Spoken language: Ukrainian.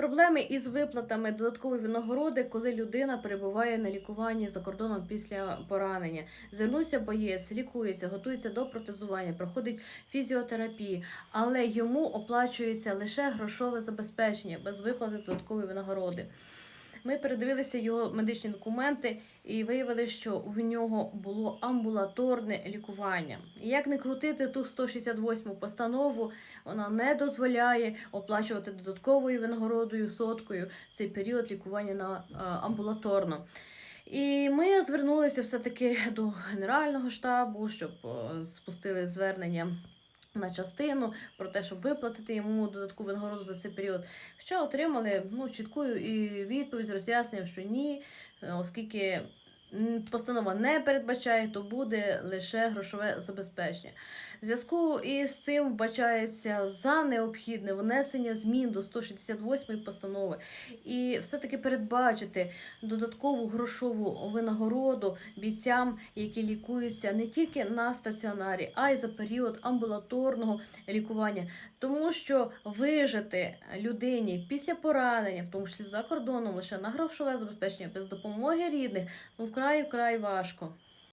Проблеми із виплатами додаткової винагороди, коли людина перебуває на лікуванні за кордоном після поранення. Звернувся боєць, лікується, готується до протезування, проходить фізіотерапію, але йому оплачується лише грошове забезпечення без виплати додаткової винагороди. Ми передивилися його медичні документи і виявили, що в нього було амбулаторне лікування. Як не крутити ту 168 постанову, вона не дозволяє оплачувати додатковою винагородою соткою цей період лікування на е, амбулаторно. І ми звернулися все-таки до Генерального штабу, щоб е, спустили звернення на частину про те, щоб виплатити йому додаткову винагороду за цей період. Хоча отримали ну, чітку і відповідь з роз'ясненням, що ні, е, оскільки постанова не передбачає, то буде лише грошове забезпечення. В зв'язку із цим вбачається за необхідне внесення змін до 168 постанови і все-таки передбачити додаткову грошову винагороду бійцям, які лікуються не тільки на стаціонарі, а й за період амбулаторного лікування. Тому що вижити людині після поранення, в тому числі за кордоном, лише на грошове забезпечення без допомоги рідних, ну вкрай вкрай важко.